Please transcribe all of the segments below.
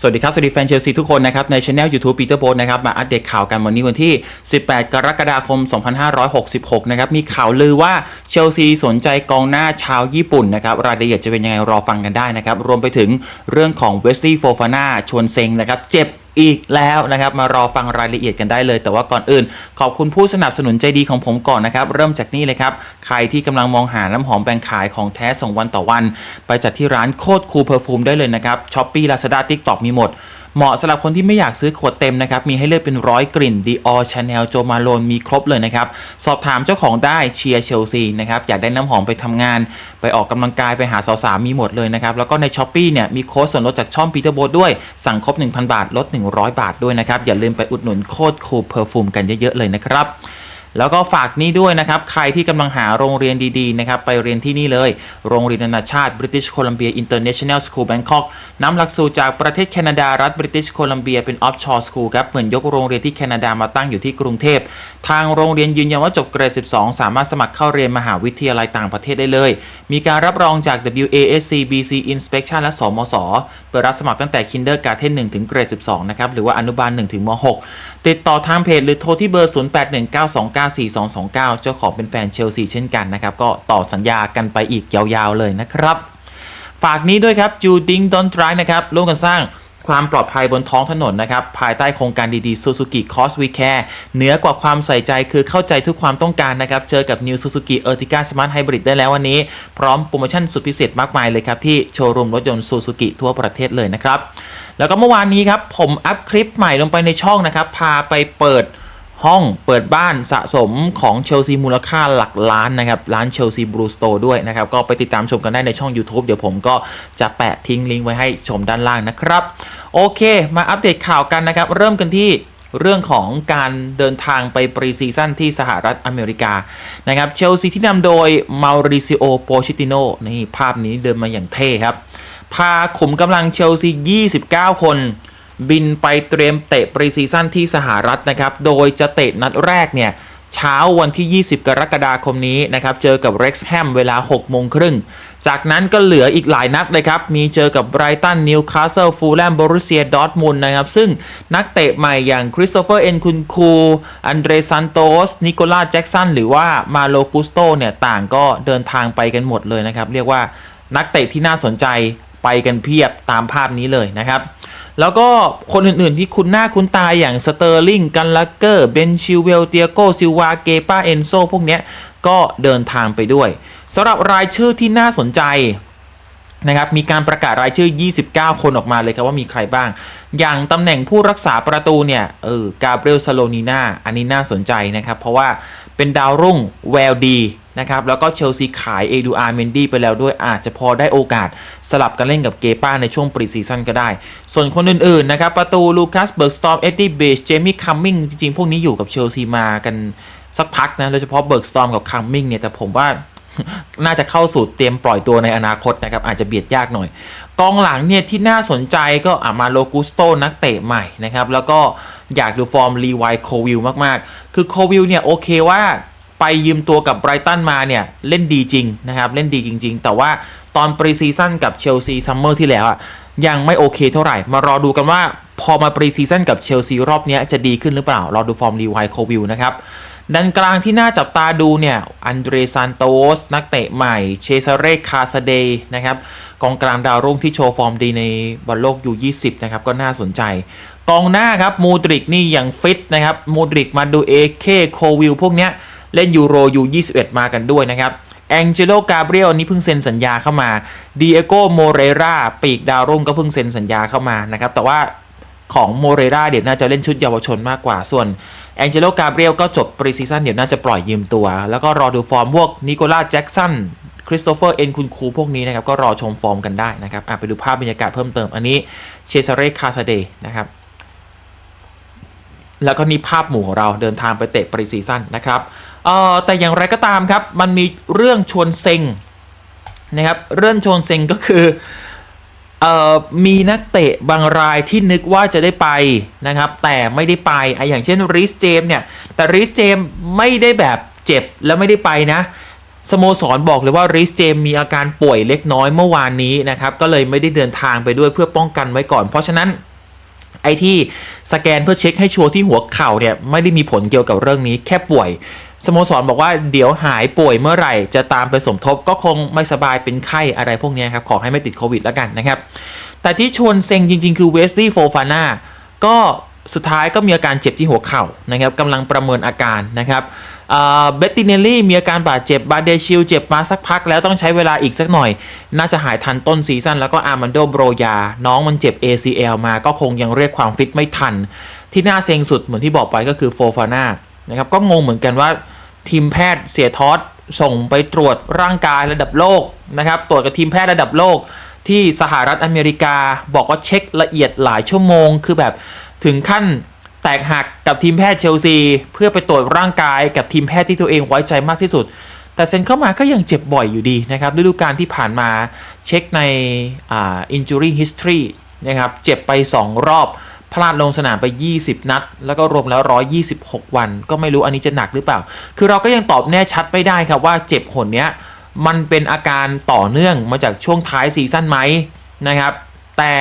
สวัสดีครับ สวัสดีแฟนเชลซีทุกคนนะครับ ในช anel YouTube Peter b o นะครับ มาอัปเดตข่าวกันวันนี้วันที่ 18 กรกฎาคม 2566 นะครับ มีข่าวลือว่าเชลซีสนใจกองหน้าชาวญี่ปุ่นนะครับ รายละเอียดจะเป็นยังไงรอฟังกันได้นะครับ รวมไปถึงเรื่องของเวสตี้โฟฟาน่าชวนเซงนะครับ เจ็บ อีกแล้วนะครับ มารอฟังรายละเอียดกันได้เลย แต่ว่าก่อนอื่น ขอบคุณผู้สนับสนุนใจดีของผมก่อนนะครับ เริ่มจากนี่เลยครับ ใครที่กำลังมองหาน้ำหอมแบ่งขายของแท้ส่งวันต่อวัน ไปจัดที่ร้านโคตรคูลเพอร์ฟูมได้เลยนะครับช้อปปี้ลาซาด้าทิกตอกมีหมด เหมาะสำหรับคนที่ไม่อยากซื้อขวดเต็มนะครับ มีให้เลือกเป็นร้อยกลิ่น Dior Chanel Jo m a l o n มีครบเลยนะครับ สอบถามเจ้าของได้เชียร์เชลซีนะครับ อยากได้น้ำหอมไปทำงาน ไปออกกำลังกายไปหาสาวๆมีหมดเลยนะครับ แล้วก็ในช้อปปีเนี่ยมีโค้ดส่วนลดจากช่องปีเตอร์โบด้วยสั่งครบ 1,000 บาทลด 100 บาทด้วยนะครับอย่าลืมไปอุดหนุนโคดคูลเพอร์ฟูมกันเยอะๆเลยนะครับ แล้วก็ฝากนี้ด้วยนะครับ ใครที่กำลังหาโรงเรียนดีๆนะครับไปเรียนที่นี่เลย โรงเรียนนานาชาติ British Columbia International School Bangkok นำหลักสูตรจากประเทศแคนาดารัฐ British Columbia เป็น offshore school ครับ เหมือนยกโรงเรียนที่แคนาดามาตั้งอยู่ที่กรุงเทพ ทางโรงเรียนยืนยันว่าจบเกรด 12 สามารถสมัครเข้าเรียนมหาวิทยาลัยต่างประเทศได้เลย มีการรับรองจาก WASC BC Inspection และ สมศเปิดรับสมัครตั้งแต่ Kindergarten 1ถึงเกรด 12 นะครับ หรือว่าอนุบาล1ถึงม 6 ติดต่อทางเพจหรือโทรที่เบอร์94229 เจ้าของเป็นแฟนเชลซีเช่นกันนะครับ ก็ต่อสัญญากันไปอีกยาวๆเลยนะครับ ฝากนี้ด้วยครับจูดิงดอนทรายนะครับร่วมกันสร้างความปลอดภัยบนท้องถนนนะครับ ภายใต้โครงการดีๆ Suzuki Cos We Care เหนือกว่าความใส่ใจคือเข้าใจทุกความต้องการนะครับ เจอกับ New Suzuki Ertiga Smart Hybrid ได้แล้ววันนี้ พร้อมโปรโมชั่นสุดพิเศษมากมายเลยครับ ที่โชว์รูมรถยนต์ Suzuki ทั่วประเทศเลยนะครับ แล้วก็เมื่อวานนี้ครับ ผมอัพคลิปใหม่ลงไปในช่องนะครับ พาไปเปิด ห้องเปิดบ้านสะสมของเชลซีมูลค่าหลักล้านนะครับ ร้านเชลซีบลูสโตด้วยนะครับ ก็ไปติดตามชมกันได้ในช่อง YouTube เดี๋ยวผมก็จะแปะทิ้งลิงก์ไว้ให้ชมด้านล่างนะครับ โอเค มาอัปเดตข่าวกันนะครับ เริ่มกันที่เรื่องของการเดินทางไปปรีซีซั่นที่สหรัฐอเมริกานะครับเชลซีที่นำโดยมาริซิโอโปชิติโนนี่ภาพนี้เดินมาอย่างเท่ครับ พาขุมกำลังเชลซี 29 คน บินไปเตรียมเตะปรีซีซั่นที่สหรัฐนะครับ โดยจะเตะนัดแรกเนี่ยเช้าวันที่ 20 กรกฎาคมนี้นะครับ เจอกับเร็กซ์แฮมเวลา 6 โมงครึ่ง จากนั้นก็เหลืออีกหลายนัดเลยครับ มีเจอกับไบรตัน นิวคาสเซิล ฟูลแลมบรูเซีย ดอร์ทมุนนะครับ ซึ่งนักเตะใหม่อย่างคริสโตเฟอร์ เอ็นคุนคู อันเดรซันโตส นิโคลาแจ็กสัน หรือว่ามาโลกุสโตเนี่ย ต่างก็เดินทางไปกันหมดเลยนะครับ เรียกว่านักเตะที่น่าสนใจไปกันเพียบตามภาพนี้เลยนะครับ แล้วก็คนอื่นๆที่คุณหน้าคุณตาอย่างสเตอร์ลิงกันลักเกอร์เบนชิวเวลเตียโกซิวาเกปาเอนโซพวกเนี้ยก็เดินทางไปด้วยสำหรับรายชื่อที่น่าสนใจนะครับมีการประกาศรายชื่อ 29 คนออกมาเลยครับว่ามีใครบ้าง อย่างตำแหน่งผู้รักษาประตูเนี่ย เออกาเบรียลซาโลนีนาอันนี้น่าสนใจนะครับ เพราะว่าเป็นดาวรุ่งแววดี นะครับ แล้วก็เชลซีขายเอดูอาร์เมนดี้ไปแล้วด้วยอาจจะพอได้โอกาสสลับกันเล่นกับเกป้าในช่วงปรีซีซั่นก็ได้ ส่วนคนอื่นๆนะครับ ประตูลูคัสเบิร์กสตอมเอ็ดดี้เบชเจมี่คัมมิงจริงๆ พวกนี้อยู่กับเชลซีมากันสักพักนะโดยเฉพาะเบิร์กสตอมกับคัมมิงเนี่ยแต่ผมว่าน่าจะเข้าสู่เตรียมปล่อยตัวในอนาคตนะครับ อาจจะเบียดยากหน่อย กองหลังเนี่ยที่น่าสนใจก็อามาโลกุสโตนักเตะใหม่นะครับ แล้วก็อยากดูฟอร์มรีไวโควิลมาก ๆ คือโควิลเนี่ยโอเคว่า ไปยืมตัวกับไบรตันมาเนี่ย เล่นดีจริงนะครับ เล่นดีจริง ๆ แต่ว่าตอนปรีซีซั่นกับเชลซีซัมเมอร์ที่แล้วอะยังไม่โอเคเท่าไหร่ มารอดูกันว่าพอมาปรีซีซั่นกับเชลซีรอบนี้จะดีขึ้นหรือเปล่า รอดูฟอร์มรีไวโควิลนะครับดันกลางที่น่าจับตาดูเนี่ย อันเดรซานโตส นักเตะใหม่ เชซาเรคาซาเดย์นะครับ กองกลางดาวรุ่งที่โชว์ฟอร์มดีในบอลโลกยู20 นะครับ ก็น่าสนใจ กองหน้าครับ มูดริกนี่อย่างฟิตนะครับ มูดริกมาดูเอเคโควิลพวกเนี้ย เล่นยูโรยู21 มากันด้วยนะครับแองเจโลกาเบรียลนี่เพิ่งเซ็นสัญญาเข้ามาดีเอโกโมเรราปีกดาวรุ่งก็เพิ่งเซ็นสัญญาเข้ามานะครับ แต่ว่าของโมเรราเดี๋ยวน่าจะเล่นชุดเยาวชนมากกว่า ส่วนแองเจโลกาเบรียลก็จบปรีซีซั่นเดี๋ยวน่าจะปล่อยยืมตัว แล้วก็รอดูฟอร์มพวกนิโคลาแจ็กสันคริสโตเฟอร์เอ็นคุณคูพวกนี้นะครับ ก็รอชมฟอร์มกันได้นะครับไปดูภาพบรรยากาศเพิ่มเติมอันนี้เชซาเรคาซาเดนะครับแล้วก็นี่ภาพหมู่ของเราเดินทางไปเตะปรีซีซั่นนะครับ เอ่อแต่อย่างไรก็ตามครับ มันมีเรื่องชวนเซ็งนะครับเรื่องชวนเซ็งก็คือเอ่อมีนักเตะบางรายที่นึกว่าจะได้ไปนะครับ แต่ไม่ได้ไปไออย่างเช่นริสเจมเนี่ย แต่ริสเจมไม่ได้แบบเจ็บแล้วไม่ได้ไปนะสโมสรบอกเลยว่าริสเจมมีอาการป่วยเล็กน้อยเมื่อวานนี้นะครับ ก็เลยไม่ได้เดินทางไปด้วยเพื่อป้องกันไว้ก่อน เพราะฉะนั้นไอที่สแกนเพื่อเช็คให้ชัวร์ที่หัวเข่าเนี่ยไม่ได้มีผลเกี่ยวกับเรื่องนี้แค่ป่วย สโมสรบอกว่าเดี๋ยวหายป่วยเมื่อไหร่จะตามไปสมทบก็คงไม่สบายเป็นไข้อะไรพวกนี้ครับ ขอให้ไม่ติดโควิดแล้วกันนะครับ แต่ที่ชวนเซ็งจริงๆ คือเวสตี้โฟฟาน่าก็สุดท้ายก็มีอาการเจ็บที่หัวเข่านะครับกำลังประเมินอาการนะครับเบตติเนลลี่มีอาการบาดเจ็บบาเดชิลเจ็บมาสักพักแล้วต้องใช้เวลาอีกสักหน่อย น่าจะหายทันต้นซีซั่นแล้วก็อาร์มันโดโบรยา น้องมันเจ็บ ACL มาก็คงยังเรียกความฟิตไม่ทัน ที่น่าเซ็งสุดเหมือนที่บอกไปก็คือโฟฟาน่า นะครับก็งงเหมือนกันว่าทีมแพทย์เสียทอสส่งไปตรวจร่างกายระดับโลกนะครับตรวจกับทีมแพทย์ระดับโลก ที่สหรัฐอเมริกาบอกว่าเช็คละเอียดหลายชั่วโมง คือแบบถึงขั้นแตกหักกับทีมแพทย์เชลซี เพื่อไปตรวจร่างกายกับทีมแพทย์ที่ตัวเองไว้ใจมากที่สุด แต่เซ็นเข้ามาก็ยังเจ็บบ่อยอยู่ดีนะครับฤดูกาลที่ผ่านมาเช็คในอ่า injury history นะครับเจ็บไป 2 รอบ พลาดลงสนามไป 20 นัด แล้วก็รวมแล้ว 126 วัน ก็ไม่รู้อันนี้จะหนักหรือเปล่า คือเราก็ยังตอบแน่ชัดไม่ได้ครับว่าเจ็บหนเนี้ยมันเป็นอาการต่อเนื่องมาจากช่วงท้ายซีซั่นไหมนะครับ แต่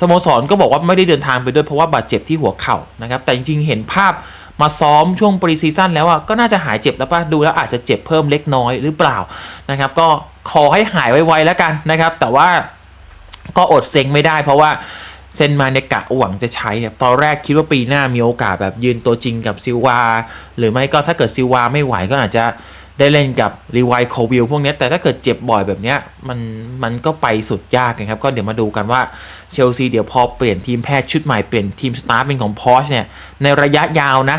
สโมสรก็บอกว่าไม่ได้เดินทางไปด้วยเพราะว่าบาดเจ็บที่หัวเข่านะครับ แต่จริงๆเห็นภาพมาซ้อมช่วงปรีซีซั่นแล้วอะก็น่าจะหายเจ็บแล้วป่ะดูแล้วอาจจะเจ็บเพิ่มเล็กน้อยหรือเปล่านะครับ ก็ขอให้หายไวๆแล้วกันนะครับ แต่ว่าก็อดเซ็งไม่ได้เพราะว่า เซนมาเนกะหวังจะใช้เนี่ยตอนแรกคิดว่าปีหน้ามีโอกาสแบบยืนตัวจริงกับซิลวา หรือไม่ก็ถ้าเกิดซิลวาไม่ไหวก็อาจจะได้เล่นกับรีไวโควิลพวกนี้แต่ถ้าเกิดเจ็บบ่อยแบบเนี้ยมันมันก็ไปสุดยากนะครับ ก็เดี๋ยวมาดูกันว่าเชลซีเดี๋ยวพอเปลี่ยนทีมแพทย์ชุดใหม่เปลี่ยนทีมสตาฟเป็นของพอชเนี่ยในระยะยาวนะ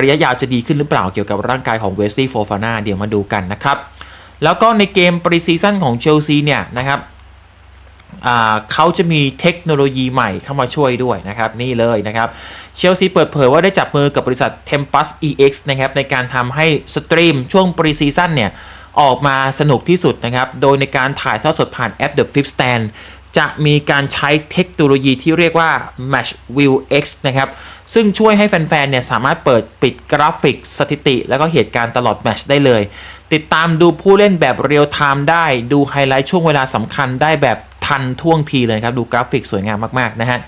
ระยะยาวจะดีขึ้นหรือเปล่าเกี่ยวกับร่างกายของเวสตี้โฟฟาน่าเดี๋ยวมาดูกันนะครับ แล้วก็ในเกมปรีซีซั่นของเชลซีเนี่ยนะครับ เขาจะมีเทคโนโลยีใหม่เข้ามาช่วยด้วยนะครับ นี่เลยนะครับเชลซีเปิดเผยว่าได้จับมือกับบริษัท Tempus EX นะครับในการทำให้สตรีมช่วงปรีซีซั่นเนี่ย ออกมาสนุกที่สุดนะครับ โดยในการถ่ายทอดสดผ่านแอป The Flip Stand จะมีการใช้เทคโนโลยีที่เรียกว่า Match View X นะครับ ซึ่งช่วยให้แฟนๆ เนี่ยสามารถเปิดปิดกราฟิกสถิติ แล้วก็เหตุการณ์ตลอดแมตชได้เลย ติดตามดูผู้เล่นแบบเรียลไทม์ได้ ดูไฮไลท์ช่วงเวลาสำคัญได้แบบ ทันท่วงทีเลยครับ ดูกราฟิกสวยงามมาก ๆ นะฮะ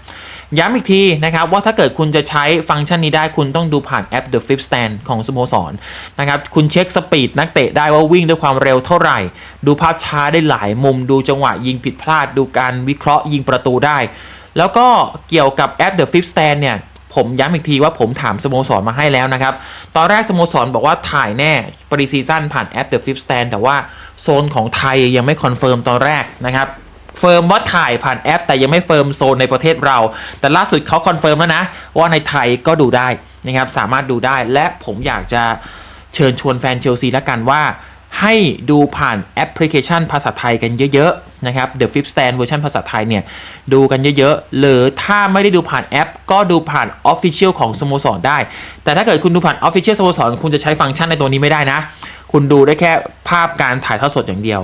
ย้ำอีกทีนะครับว่าถ้าเกิดคุณจะใช้ฟังก์ชันนี้ได้คุณต้องดูผ่านแอป The Flip Stand ของสโมสรนะครับ คุณเช็คสปีดนักเตะได้ว่าวิ่งด้วยความเร็วเท่าไหร่ ดูภาพช้าได้หลายมุม ดูจังหวะยิงผิดพลาด ดูการวิเคราะห์ยิงประตูได้ แล้วก็เกี่ยวกับแอป The Flip Stand เนี่ยผมย้ำอีกทีว่าผมถามสโมสรมาให้แล้วนะครับ ตอนแรกสโมสรบอกว่าถ่ายแน่ปรีซีซั่นผ่านแอป The Flip Stand แต่ว่าโซนของไทยยังไม่คอนเฟิร์มตอนแรกนะครับ เฟิร์มว่าถ่ายผ่านแอป แต่ยังไม่เฟิร์มโซนในประเทศเรา แต่ล่าสุดเขาคอนเฟิร์มแล้วนะ ว่าในไทยก็ดูได้นะครับสามารถดูได้และผมอยากจะเชิญชวนแฟนเชลซีแล้วกันว่า ให้ดูผ่านแอปพลิเคชันภาษาไทยกันเยอะๆนะครับ The Flip Stand เวอร์ชันภาษาไทยเนี่ยดูกันเยอะๆ หรือถ้าไม่ได้ดูผ่านแอป ก็ดูผ่าน Official ของสโมสรได้ แต่ถ้าเกิดคุณดูผ่าน Official สโมสรคุณจะใช้ฟังก์ชันในตัวนี้ไม่ได้นะ คุณดูได้แค่ภาพการถ่ายทอดสดอย่างเดียว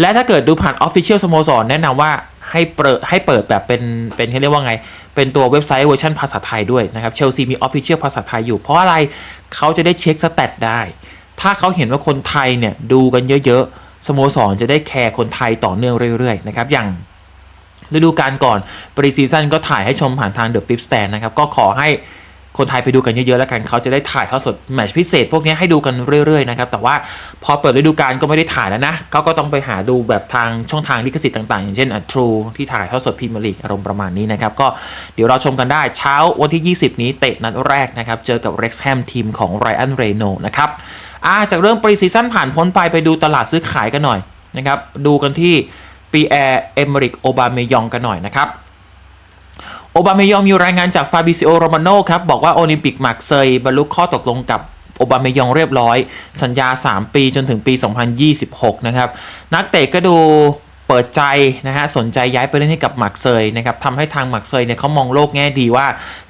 และถ้าเกิดดูผ่าน Official สโมสรแนะนำว่าให้เปิดให้เปิดแบบเป็นเป็นเขาเรียกว่าไง เป็นตัวเว็บไซต์เวอร์ชันภาษาไทยด้วยนะครับเชลซีมี Official ภาษาไทยอยู่ เพราะอะไรเขาจะได้เช็คสแตทได้ ถ้าเขาเห็นว่าคนไทยเนี่ยดูกันเยอะๆสโมสรจะได้แคร์คนไทยต่อเนื่องเรื่อยๆนะครับอย่างฤดูกาลก่อนปรีซีซั่นก็ถ่ายให้ชมผ่านทาง The Flip Stand นะครับก็ขอให้ คนไทยไปดูกันเยอะๆแล้วกันเขาจะได้ถ่ายทอดสดแมตช์พิเศษ พวกนี้ให้ดูกันเรื่อยๆนะครับแต่ว่าพอเปิดฤดูกาลก็ไม่ได้ถ่ายแล้วนะเขาก็ต้องไปหาดูแบบทางช่องทางลิขสิทธิ์ต่างๆ อย่างเช่น True ที่ถ่ายทอดสดพรีเมียร์ลีกอารมณ์ประมาณนี้นะครับก็เดี๋ยวเราชมกันได้เช้าวันที่ 20 นี้เตะนัดแรกนะครับเจอกับ Wrexham ทีมของไรอันเรโนนะครับอาจากเรื่องปรีซีซั่นผ่านพ้นไปไปดูตลาดซื้อขายกันหน่อยนะครับดูกันที่ปีแอร์เอมริกโอบาเมยองกันหน่อยนะครับ โอบาเมยองมีรายงานจากฟาบิซิโอโรมาโนครับ บอกว่าโอลิมปิกมาร์กเซยบรรลุข้อตกลงกับโอบาเมยองเรียบร้อย สัญญา 3 ปีจนถึงปี 2026 นะครับ นักเตะก็ดูเปิดใจนะฮะสนใจย้ายไปเล่นให้กับมาร์กเซยนะครับทำให้ทางมาร์กเซยเนี่ยเขามองโลกแง่ดีว่า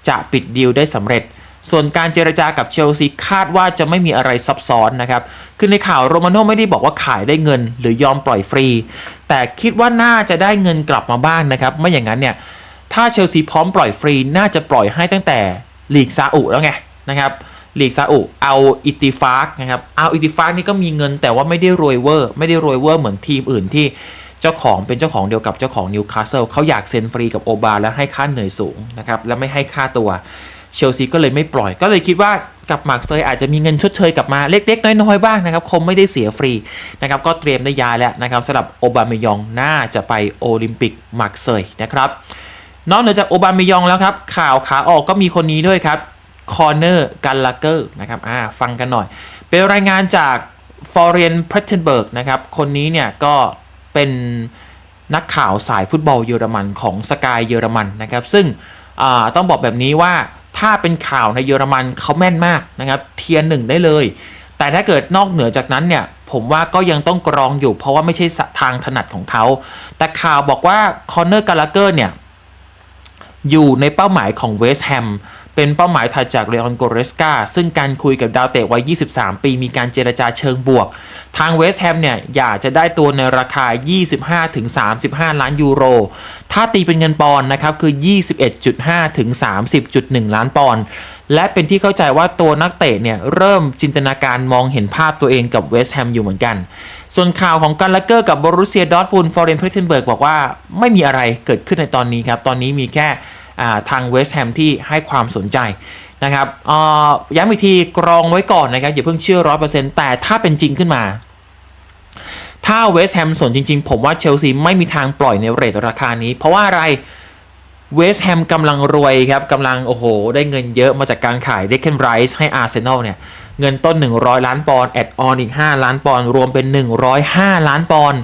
จะปิดดีลได้สำเร็จส่วนการเจรจากับเชลซีคาดว่าจะไม่มีอะไรซับซ้อนนะครับ คือในข่าวโรมาโน่ไม่ได้บอกว่าขายได้เงิน หรือยอมปล่อยฟรี แต่คิดว่าน่าจะได้เงินกลับมาบ้างนะครับ ไม่อย่างนั้นเนี่ย ถ้าเชลซีพร้อมปล่อยฟรีน่าจะปล่อยให้ตั้งแต่ลีกซาอุแล้วไงนะครับลีกซาอุเอาอิติฟากนะครับเอาอิติฟากนี่ก็มีเงินแต่ว่าไม่ได้รวยเวอร์ไม่ได้รวยเวอร์เหมือนทีมอื่นที่เจ้าของเป็นเจ้าของเดียวกับเจ้าของนิวคาสเซิลเขาอยากเซ็นฟรีกับโอบาแล้วให้ค่าเหนื่อยสูงนะครับและไม่ให้ค่าตัวเชลซีก็เลยไม่ปล่อยก็เลยคิดว่ากับมาร์กเซยอาจจะมีเงินชดเชยกลับมาเล็ก ๆ น้อยๆบ้างนะครับคงไม่ได้เสียฟรีนะครับก็เตรียมได้ยาแล้วนะครับสำหรับโอบาเมยองน่าจะไปโอลิมปิกมาร์กเซยนะครับ นอกเหนือจากโอบาเมยองแล้วครับ ข่าวขาออกก็มีคนนี้ด้วยครับคอร์เนอร์กันลาเกอร์นะครับอ่าฟังกันหน่อย เป็นรายงานจากฟอร์เรนเพร t เทนเบิร์กนะครับคนนี้เนี่ยก็เป็นนักข่าวสายฟุตบอลเยอรมันของสกายเยอรมันนะครับ ซึ่งต้องบอกแบบนี้ว่าถ้าเป็นข่าวในเยอรมันเขาแม่นมากนะครับเทียนหนึ่งได้เลย แต่ถ้าเกิดนอกเหนือจากนั้นเนี่ยผมว่าก็ยังต้องกรองอยู่เพราะว่าไม่ใช่ทางถนัดของเขา แต่ข่าวบอกว่าคอนเนอร์กาลาเกอร์เนี่ย อยู่ในเป้าหมายของเวสต์แฮมเป็นเป้าหมายถัดจากเรออนโกเรสกาซึ่งการคุยกับดาวเตะวัย 23 ปีมีการเจรจาเชิงบวก ทางเวสต์แฮมเนี่ย อยากจะได้ตัวในราคา 25-35 ล้านยูโร ถ้าตีเป็นเงินปอนด์นะครับ คือ 21.5ถึง30.1 ล้านปอนด์และเป็นที่เข้าใจว่าตัวนักเตะเนี่ย เริ่มจินตนาการมองเห็นภาพตัวเองกับเวสต์แฮมอยู่เหมือนกัน ส่วนข่าวของกันลักเกอร์กับบรูเซียดอทมุนฟอร์เรนเพรเทนเบิร์กบอกว่าไม่มีอะไรเกิดขึ้นในตอนนี้ครับ ตอนนี้มีแค่ทางเวสต์แฮมที่ให้ความสนใจนะครับย้ำอีกทีกรองไว้ก่อนนะครับ อย่าเพิ่งเชื่อร้อยเปอร์เซ็นต์แต่ถ้าเป็นจริงขึ้นมา ถ้าเวสต์แฮมสนจริง ๆ ผมว่าเชลซีไม่มีทางปล่อยในเรทราคานี้ เพราะว่าอะไรเวสต์แฮมกำลังรวยครับกำลังโอ้โห ได้เงินเยอะมาจากการขายเดคเคนไรส์ให้อาร์เซนอลเนี่ย เงินต้น 100 ล้านปอนด์แอดออนอีก 5 ล้านปอนด์รวมเป็น 105 ล้านปอนด์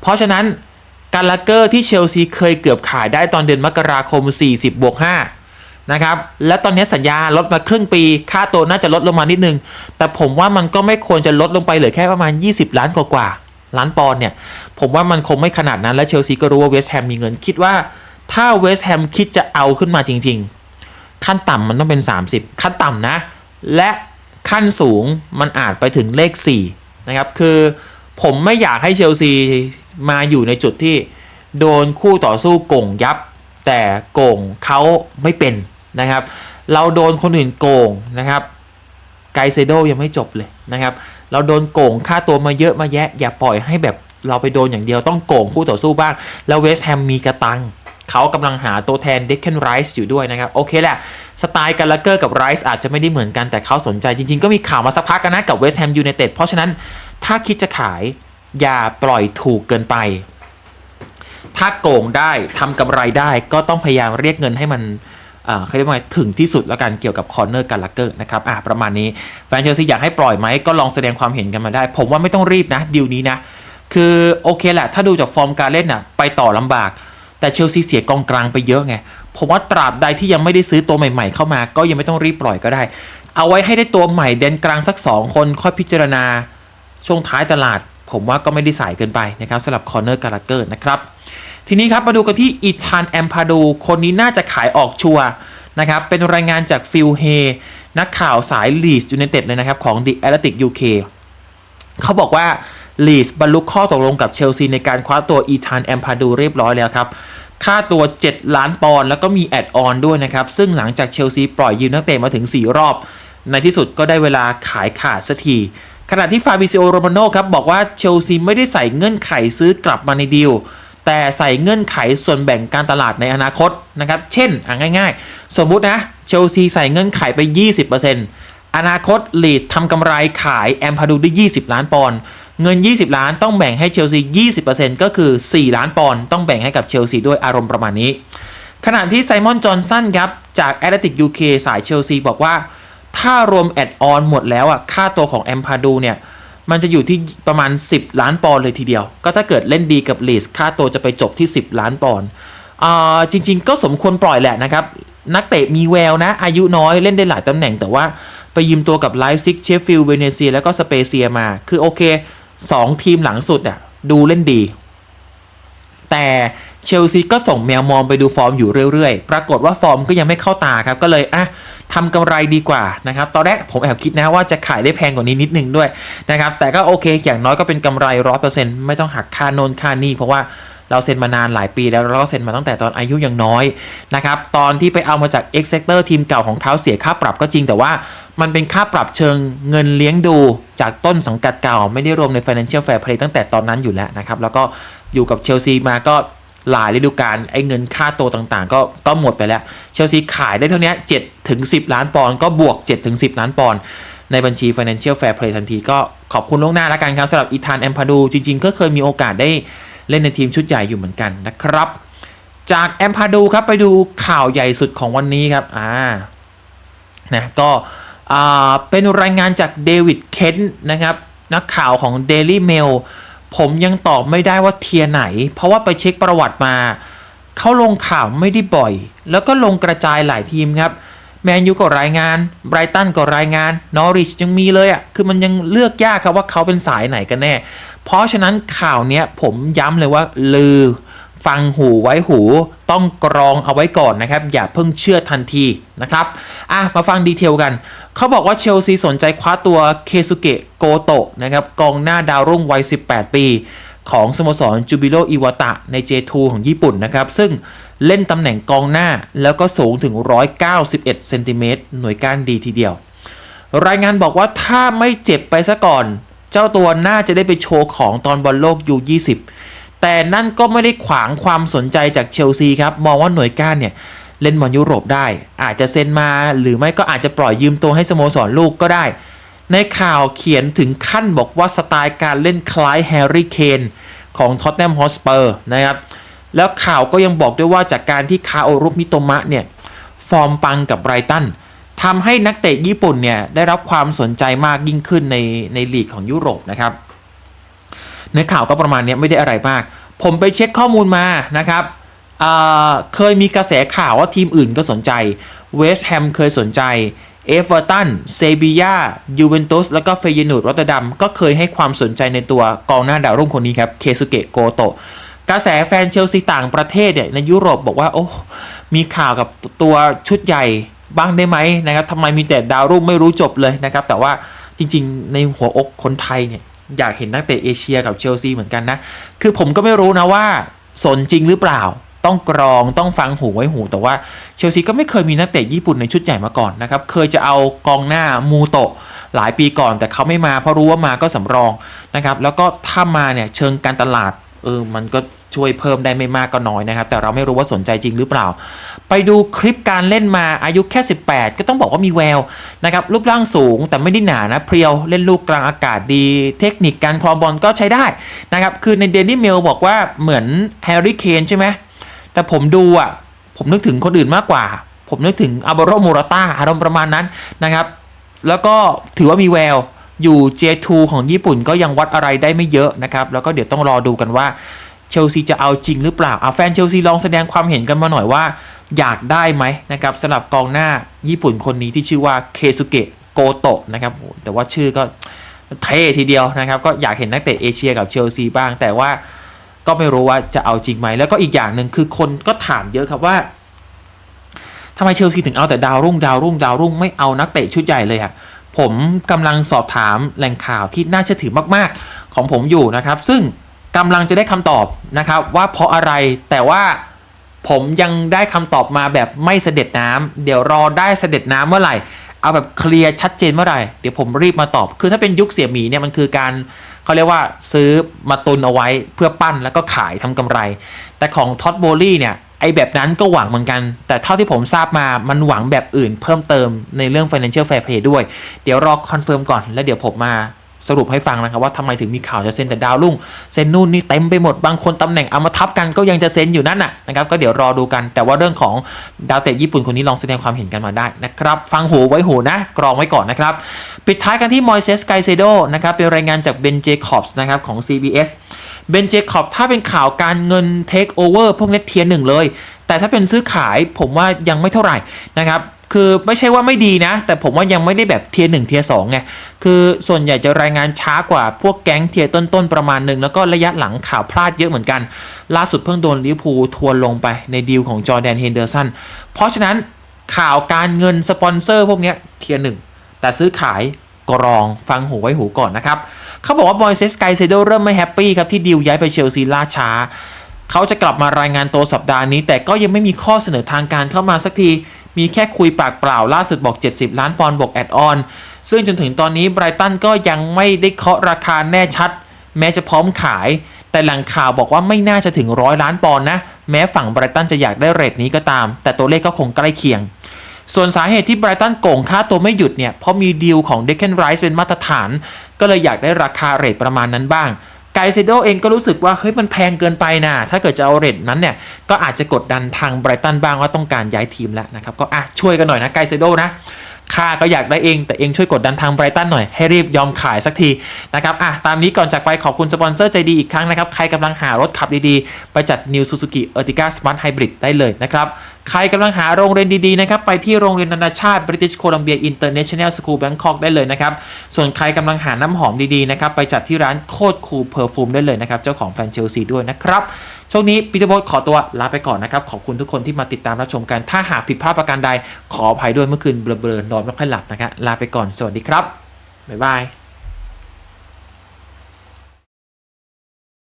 เพราะฉะนั้นการลาเกอร์ที่เชลซีเคยเกือบขายได้ตอนเดือนมกราคม 40บวก5นะครับและตอนนี้สัญญาลดมาครึ่งปี ค่าตัวน่าจะลดลงมานิดนึง แต่ผมว่ามันก็ไม่ควรจะลดลงไปเหลือแค่ประมาณ 20 ล้านกว่าๆล้านปอนด์เนี่ยผมว่ามันคงไม่ขนาดนั้นและเชลซีก็รู้ว่าเวสต์แฮมมีเงินคิดว่าถ้าเวสต์แฮมคิดจะเอาขึ้นมาจริง ๆ ขั้นต่ำมันต้องเป็น 30 ขั้นต่ำนะ และ ขั้นสูงมันอาจไปถึงเลข 4 นะครับ คือผมไม่อยากให้เชลซีมาอยู่ในจุดที่โดนคู่ต่อสู้โก่งยับ แต่โก่งเขาไม่เป็นนะครับ เราโดนคนอื่นโก่งนะครับไกเซโดยังไม่จบเลยนะครับ เราโดนโก่งค่าตัวมาเยอะมาแยะ อย่าปล่อยให้แบบ เราไปโดนอย่างเดียวต้องโก่งคู่ต่อสู้บ้าง แล้วเวสแฮมมีกระตังเขากำลังหาตัวแทนเดคเคนไรส์อยู่ด้วยนะครับ โอเคแหละ สไตล์กันลักเกอร์กับไรส์อาจจะไม่ได้เหมือนกันแต่เขาสนใจจริง ๆ ก็มีข่าวมาสักพักกันนะกับเวสแฮมยูไนเต็ดเพราะฉะนั้นถ้าคิดจะขายอย่าปล่อยถูกเกินไป ถ้าโกงได้ทำกำไรได้ก็ต้องพยายามเรียกเงินให้มันเขาเรียกว่าถึงที่สุดแล้วกันเกี่ยวกับคอร์เนอร์กันลักเกอร์นะครับอ่าประมาณนี้แฟนเชลซีอยากให้ปล่อยไหมก็ลองแสดงความเห็นกันมาได้ ผมว่าไม่ต้องรีบนะดีลนี้นะ คือโอเคแหละ ถ้าดูจากฟอร์มการเล่นน่ะ ไปต่อลำบาก แต่เชลซีเสียกองกลางไปเยอะไง ผมว่าตราบใดที่ยังไม่ได้ซื้อตัวใหม่ ๆ เข้ามา ก็ยังไม่ต้องรีบปล่อยก็ได้ เอาไว้ให้ได้ตัวใหม่เดนกลางสัก 2 คนค่อยพิจารณา ช่วงท้ายตลาด ผมว่าก็ไม่ได้สายเกินไปนะครับสำหรับคอร์เนอร์การ์เกอร์นะครับ ทีนี้ครับมาดูกันที่อิทานแอมพาดูคนนี้น่าจะขายออกชัวนะครับ เป็นรายงานจากฟิลเฮนักข่าวสายลีสยู n นเต็ดเลยนะครับของ The Athletic UK เขาบอกว่า ลีสบรรลุข้อตกลงกับเชลซีในการคว้าตัวอีธานแอมพาดูเรียบร้อยแล้วครับค่าตัว 7 ล้านปอนด์แล้วก็มีแอดออนด้วยนะครับ ซึ่งหลังจากเชลซีปล่อยยืมนักเตะมาถึง 4 รอบ ในที่สุดก็ได้เวลาขายขาดสักทีขณะที่ฟาบิซิโอโรมาโนครับ บอกว่าเชลซีไม่ได้ใส่เงื่อนไขซื้อกลับมาในดีลแต่ใส่เงื่อนไขส่วนแบ่งการตลาดในอนาคตนะครับ เช่นอะง่าย ๆ สมมุตินะเชลซีใส่เงื่อนไขไป 20%อนาคตลีสทำกำไรขายแอมพาดูได้ 20 ล้านปอนด์ เงิน 20 ล้านต้องแบ่งให้เชลซี 20%ก็คือ 4 ล้านปอนด์ต้องแบ่งให้กับเชลซีด้วยอารมณ์ประมาณนี้ ขณะที่ไซมอนจอห์นสันครับ จาก a t l e t i c UK สายเชลซีบอกว่า ถ้ารวมแอดออนหมดแล้วอะค่าตัวของแอมพาดูเนี่ยมันจะอยู่ที่ประมาณ 10 ล้านปอนด์เลยทีเดียว ก็ถ้าเกิดเล่นดีกับลีสค่าตัวจะไปจบที่ 10 ล้านปอนด์อ่าจริง ๆ ก็สมควรปล่อยแหละนะครับ นักเตะมีแววนะ อายุน้อยเล่นได้หลายตำแหน่งแต่ว่าไปยืมตัวกับไลฟ์ซิกเชฟฟิลด์เวเนเซียแล้วก็สเปเซียมา คือโอเค สองทีมหลังสุดอะดูเล่นดี แต่เชลซีก็ส่งแมวมองไปดูฟอร์มอยู่เรื่อยๆ ปรากฏว่าฟอร์มก็ยังไม่เข้าตาครับ ก็เลยอะทำกำไรดีกว่านะครับ ตอนแรกผมแอบคิดนะว่าจะขายได้แพงกว่านี้นิดนึงด้วยนะครับ แต่ก็โอเค อย่างน้อยก็เป็นกำไรร้อยเปอร์เซ็นต์ไม่ต้องหักค่าโนนค่านี่เพราะว่า เราเซ็นมานานหลายปีแล้วเราก็เซ็นมาตั้งแต่ตอนอายุยังน้อยนะครับตอนที่ไปเอามาจาก X Sector ทีมเก่าของเท้าเสียค่าปรับก็จริง แต่ว่ามันเป็นค่าปรับเชิงเงินเลี้ยงดูจากต้นสังกัดเก่า ไม่ได้รวมใน Financial Fair Play ตั้งแต่ตอนนั้นอยู่แล้วนะครับแล้วก็อยู่กับเชลซีมาก็หลายฤดูกาลไอ้เงินค่าตัวต่างๆ ก็ก็หมดไปแล้ว เชลซีขายได้เท่านี้7ถึง10 ล้านปอนด์ก็บวก7ถึง10 ล้านปอนด์ในบัญชี Financial Fair Play ทันทีก็ขอบคุณล่วงหน้าแล้วกันครับสำหรับอีธานแอมพาดู จริงๆ ก็เคยมีโอกาสได้ เล่นในทีมชุดใหญ่อยู่เหมือนกันนะครับ จากแอมพาดูครับไปดูข่าวใหญ่สุดของวันนี้ครับอ่านะก็อ่าเป็นรายงานจากเดวิดเคนนะครับนักข่าวของ Daily Mail ผมยังตอบไม่ได้ว่าเทียไหน เพราะว่าไปเช็คประวัติมา เขาลงข่าวไม่ได้บ่อย แล้วก็ลงกระจายหลายทีมครับ แมนยูก็รายงานไบรตันก็รายงานนอริชยังมีเลยอะ่ะคือมันยังเลือกยากครับว่าเขาเป็นสายไหนกันแน่ เพราะฉะนั้นข่าวเนี้ยผมย้ำเลยว่าลือฟังหูไว้หูต้องกรองเอาไว้ก่อนนะครับ อย่าเพิ่งเชื่อทันทีนะครับอะมาฟังดีเทลกัน เขาบอกว่าเชลซีสนใจคว้าตัวเคซุเกะโกโตะนะครับกองหน้าดาวรุ่งวัย 18 ปี ของสโมสรจูบิโรอิวาตะใน J2 ของญี่ปุ่นนะครับ ซึ่งเล่นตำแหน่งกองหน้าแล้วก็สูงถึง 191 เซนติเมตรหน่วยก้านดีทีเดียว รายงานบอกว่าถ้าไม่เจ็บไปซะก่อน เจ้าตัวน่าจะได้ไปโชว์ของตอนบอลโลกยู20 แต่นั่นก็ไม่ได้ขวางความสนใจจากเชลซีครับ มองว่าหน่วยก้านเนี่ยเล่นบอลยุโรปได้ อาจจะเซ็นมาหรือไม่ก็อาจจะปล่อยยืมตัวให้สโมสรลูกก็ได้ ในข่าวเขียนถึงขั้นบอกว่าสไตล์การเล่นคล้ายแฮร์รี่เคนของท็อตแนมฮอสเปอร์นะครับแล้วข่าวก็ยังบอกด้วยว่าจากการที่คาโอรุมิโตมะเนี่ย ฟอร์มปังกับไบรตันทำให้นักเตะญี่ปุ่นเนี่ย ได้รับความสนใจมากยิ่งขึ้นในในลีกของยุโรปนะครับเนื้อข่าวก็ประมาณนี้ไม่ได้อะไรมาก ผมไปเช็คข้อมูลมานะครับอ่าเคยมีกระแสข่าวว่าทีมอื่นก็สนใจเวสต์แฮมเคยสนใจ เอเวอร์ตัน เซบียายูเวนตุส แล้วก็เฟยนูดรอตเตอร์ดัม ก็เคยให้ความสนใจในตัวกองหน้าดาวรุ่งคนนี้ครับ เคซุเกะโกโตะ กระแสแฟนเชลซีต่างประเทศเนี่ยในยุโรปบอกว่า โอ้ มีข่าวกับตัวชุดใหญ่บ้างได้ไหมนะครับทำไมมีแต่ดาวรุ่งไม่รู้จบเลยนะครับ แต่ว่าจริงๆ ในหัวอกคนไทยเนี่ยอยากเห็นนักเตะเอเชียกับเชลซีเหมือนกันนะ คือผมก็ไม่รู้นะว่าสนจริงหรือเปล่า ต้องกรองต้องฟังหูไว้หู แต่ว่าเชลซีก็ไม่เคยมีนักเตะญี่ปุ่นในชุดใหญ่มาก่อนนะครับ เคยจะเอากองหน้ามูโตะหลายปีก่อน แต่เขาไม่มาเพราะรู้ว่ามาก็สำรองนะครับแล้วก็ถ้ามาเนี่ยเชิงการตลาดเออมันก็ช่วยเพิ่มได้ไม่มากก็น้อยนะครับ แต่เราไม่รู้ว่าสนใจจริงหรือเปล่า ไปดูคลิปการเล่นมาอายุแค่ 18 ก็ต้องบอกว่ามีแววนะครับรูปร่างสูงแต่ไม่ได้หนานะเพรียวเล่นลูกกลางอากาศดี เทคนิคการคลองบอลก็ใช้ได้นะครับคือในเดลี่เมลบอกว่าเหมือนแฮร์รี่เคนใช่ไหม แต่ผมดูอะผมนึกถึงคนอื่นมากกว่า ผมนึกถึงอาบโรโมราตาอารมณ์ประมาณนั้นนะครับ แล้วก็ถือว่ามีแววอยู่ J2 ของญี่ปุ่นก็ยังวัดอะไรได้ไม่เยอะนะครับ แล้วก็เดี๋ยวต้องรอดูกันว่าเชลซีจะเอาจริงหรือเปล่าเอาแฟนเชลซีลองแสดงความเห็นกันมาหน่อยว่า อยากได้ไหมนะครับสำหรับกองหน้าญี่ปุ่นคนนี้ที่ชื่อว่าเคซุเกะโกโตะนะครับแต่ว่าชื่อก็เท่ทีเดียวนะครับ ก็อยากเห็นนักเตะเอเชียกับเชลซีบ้าง แต่ว่า ก็ไม่รู้ว่าจะเอาจริงไหมแล้วก็อีกอย่างหนึ่งคือคนก็ถามเยอะครับว่าทำไมเชลซีถึงเอาแต่ดาวรุ่งดาวรุ่งดาวรุ่งไม่เอานักเตะชุดใหญ่เลยอะผมกำลังสอบถามแหล่งข่าวที่น่าเชื่อถือมากๆ ของผมอยู่นะครับ ซึ่งกำลังจะได้คำตอบนะครับว่าเพราะอะไรแต่ว่าผมยังได้คำตอบมาแบบไม่เสด็จน้ำเดี๋ยวรอได้เสด็จน้ำเมื่อไหร่ เอาแบบเคลียร์ชัดเจนเมื่อไหร่ เดี๋ยวผมรีบมาตอบ คือถ้าเป็นยุคเสียหมีเนี่ยมันคือการ เขาเรียกว่าซื้อมาตุนเอาไว้เพื่อปั้นแล้วก็ขายทำกำไร แต่ของท็อตโบลี่เนี่ยไอแบบนั้นก็หวังเหมือนกัน แต่เท่าที่ผมทราบมามันหวังแบบอื่นเพิ่มเติมในเรื่อง Financial Fair Play ด้วย เดี๋ยวรอคอนเฟิร์มก่อนแล้วเดี๋ยวผมมา สรุปให้ฟังนะครับว่าทำไมถึงมีข่าวจะเซ็นแต่ดาวรุ่งเซ็นนู่นนี่เต็มไปหมดบางคนตำแหน่งเอามาทับกันก็ยังจะเซ็นอยู่นั่นน่ะนะครับก็เดี๋ยวรอดูกัน แต่ว่าเรื่องของดาวเตะญี่ปุ่นคนนี้ลองแสดงความเห็นกันมาได้นะครับฟังหูไว้หูนะ กรองไว้ก่อนนะครับ ปิดท้ายกันที่มอยเซสไกเซโดนะครับเป็นรายงานจากเบนเจคอบส์นะครับของ CBS เบนเจคอบถ้าเป็นข่าวการเงินเทคโอเวอร์พวกนี้เทียร์หนึ่งเลย แต่ถ้าเป็นซื้อขายผมว่ายังไม่เท่าไหร่นะครับ คือไม่ใช่ว่าไม่ดีนะ แต่ผมว่ายังไม่ได้แบบเทียร์หนึ่งเทียร์สองไงคือส่วนใหญ่จะรายงานช้ากว่าพวกแก๊งเทียร์ต้นๆประมาณหนึ่งแล้วก็ระยะหลังข่าวพลาดเยอะเหมือนกัน ล่าสุดเพิ่งโดนลิเวอร์พูลทวนลงไปในดีลของจอร์แดนเฮนเดอร์สันเพราะฉะนั้นข่าวการเงินสปอนเซอร์พวกนี้เทียร์หนึ่งแต่ซื้อขายกรองฟังหูไว้หูก่อนนะครับเขาบอกว่าบอยเซสไกเซโดเริ่มไม่แฮปปี้ครับที่ดีลย้ายไปเชลซีล่าช้าเขาจะกลับมารายงานตัวสัปดาห์นี้ แต่ก็ยังไม่มีข้อเสนอทางการเข้ามาสักที มีแค่คุยปากเปล่าล่าสุดบอก 70 ล้านปอนด์บวกแอดออน ซึ่งจนถึงตอนนี้ไบรตันก็ยังไม่ได้เคาะราคาแน่ชัด แม้จะพร้อมขาย แต่แหล่งข่าวบอกว่าไม่น่าจะถึงร้อยล้านปอนด์นะ แม้ฝั่งไบรตันจะอยากได้เรทนี้ก็ตาม แต่ตัวเลขก็คงใกล้เคียง ส่วนสาเหตุที่ไบรตันโกงค่าตัวไม่หยุดเนี่ยเพราะมีดีลของเด c เ a n Rice เป็นมาตรฐาน ก็เลยอยากได้ราคาเรทประมาณนั้นบ้าง ไกเซโดเองก็รู้สึกว่าเฮ้ยมันแพงเกินไปนะถ้าเกิดจะเอาเรทนั้นเนี่ยก็อาจจะกดดันทางไบรตันบ้างว่าต้องการย้ายทีมแล้วนะครับก็อะช่วยกันหน่อยนะไกเซโดนะ ค่าก็อยากได้เอง แต่เองช่วยกดดันทางไบรตันหน่อยให้รีบยอมขายสักทีนะครับอะตามนี้ก่อนจากไปขอบคุณสปอนเซอร์ใจดีอีกครั้งนะครับ ใครกำลังหารถขับดีๆ ไปจัด New Suzuki Ertiga Smart Hybrid ได้เลยนะครับใครกำลังหาโรงเรียนดีๆนะครับไปที่โรงเรียนนานาชาติ British Columbia International School Bangkok ได้เลยนะครับ ส่วนใครกำลังหาน้ำหอมดีๆนะครับไปจัดที่ร้านโคตรคูลเพอร์ฟูมได้เลยนะครับ เจ้าของแฟนเชลซีด้วยนะครับ ช่วงนี้ปีเตอร์โบขอตัวลาไปก่อนนะครับ ขอบคุณทุกคนที่มาติดตามรับชมกัน ถ้าหากผิดพลาดประการใด ขออภัยด้วยเมื่อคืนเบลอๆนอนไม่ค่อยหลับนะครับลาไปก่อนสวัสดีครับบ๊ายบาย